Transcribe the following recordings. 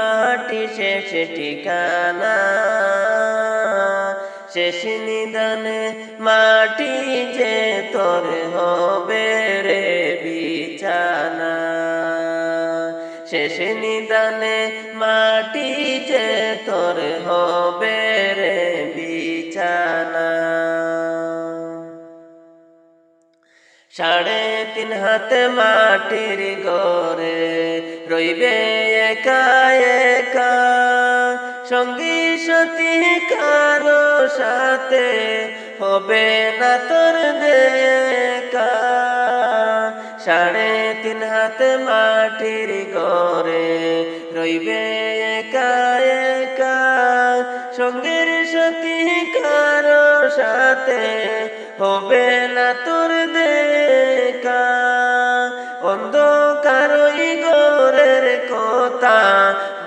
মাটি শেষ ঠিকানা। শেষ নিদানে মাটি যে তোর হবে রে বিছানা। শেষ নিদানে মাটি যে তোর হবে রে বিছানা। সাড়ে তিন হাতে মাটির গড়ে রইবে সঙ্গী সাথী কারও সাথে হবে না তোর সাড়ে তিন হাত মাটির গড়ে রইবে একা একা সঙ্গীর সাথী কারও সাথে হবে না তোর দেখা।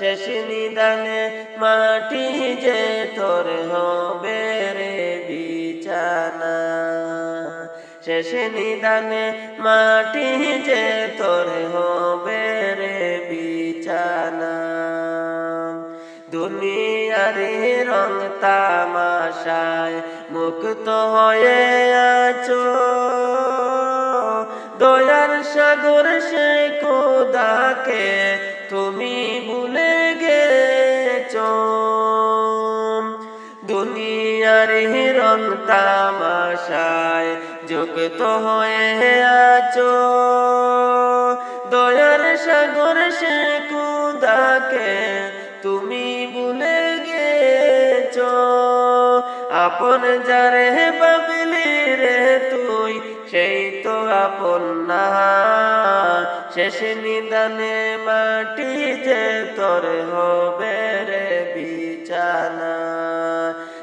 শেষ নিদানে, মাটি যে তোর হবে রে বিছানা। শেষ নিদানে, মাটি যে তোর হবে রে বিছানা। দুনিয়ার রং তামাশায় মুক্ত হয়ে আছো। দয়ার সাগর সে কোদাকে তুমি দুনিয়ার রং তামাশায় যুক্ত হয়ে আছো। দয়ার সাগর সে কুদাকে তুমি ভুলে গেছ। আপন যারে বাবলি রে তুই, সেই তো আপন না। শেষ নিদানে মাটি যে তোর হবে রে বিছানা।